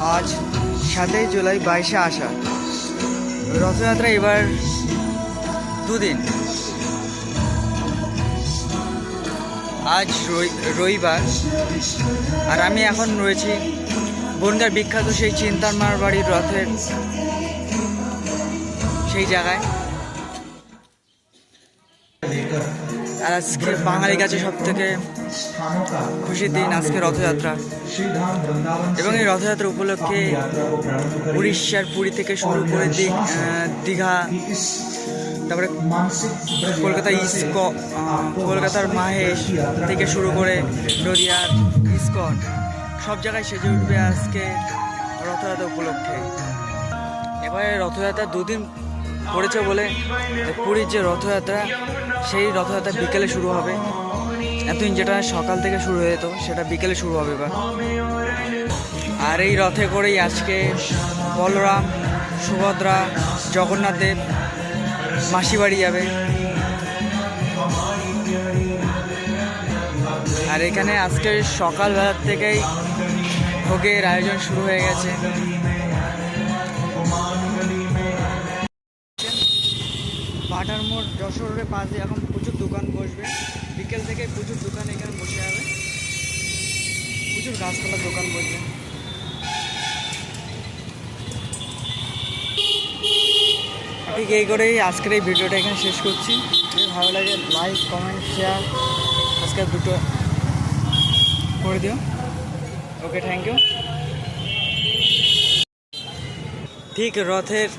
আজ সাতই জুলাই বাইশে আষাঢ়। রথযাত্রা এবার দুদিন। আজ রবি- রবিবার। আর আমি এখন রয়েছি বনগার বিখ্যাত সেই চিন্তার মার বাড়ির রথের সেই জায়গায়। আর আজকে বাঙালির কাছে সব থেকে খুশির দিন আজকে রথযাত্রা। এবং এই রথযাত্রা উপলক্ষে উড়িষ্যার পুরী থেকে শুরু করে দিঘ- তারপরে কলকাতা ইস্ক কলকাতার মাহেশ থেকে শুরু করে নদিয়ার ইস্কন, সব জায়গায় সেজে উঠবে আজকে রথযাত্রা উপলক্ষে। এবারে রথযাত্রা দুদিন পড়েছে বলে পুরীর যে রথযাত্রা, সেই রথযাত্রা বিকেলে শুরু হবে। এতদিন যেটা সকাল থেকে শুরু হয়ে যেত, সেটা বিকেলে শুরু হবে এবার। আর এই রথে করেই আজকে বলরাম, সুভদ্রা, জগন্নাথ দেব, মাসি বাড়ি যাবে। আর এখানে আজকে সকালবেলার থেকেই ভোগের আয়োজন শুরু হয়ে গেছে। যশোর রোডের পাশে এখন প্রচুর দোকান বসবে। বিকেল থেকে প্রচুর দোকান এখানে বসে যাবে প্রচুর গাছপালার দোকান বসবে। ঠিক এই করেই আজকের এই ভিডিওটা এখানে শেষ করছি। যদি ভালো লাগে লাইক কমেন্ট শেয়ার আজকে দুটো করে দিও। ওকে থ্যাংক ইউ ঠিক রথের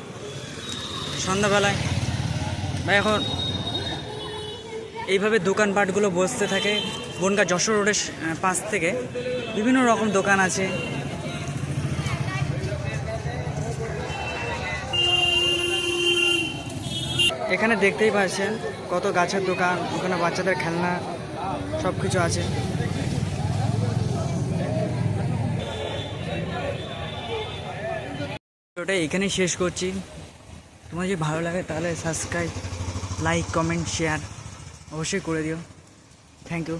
সন্ধ্যাবেলায় বা এখন এইভাবে দোকানপাটগুলো বসতে থাকে। বনগা যশোর রোডের পাশ থেকে বিভিন্ন রকম দোকান আছে। এখানে দেখতেই পাচ্ছেন কত গাছের দোকান, ওখানে বাচ্চাদের খেলনা সব কিছু আছে। ওটা এখানেই শেষ করছি। তোমার যদি ভালো লাগে তাহলে সাবস্ক্রাইব লাইক কমেন্ট শেয়ার অবশ্যই করে দিও। Thank you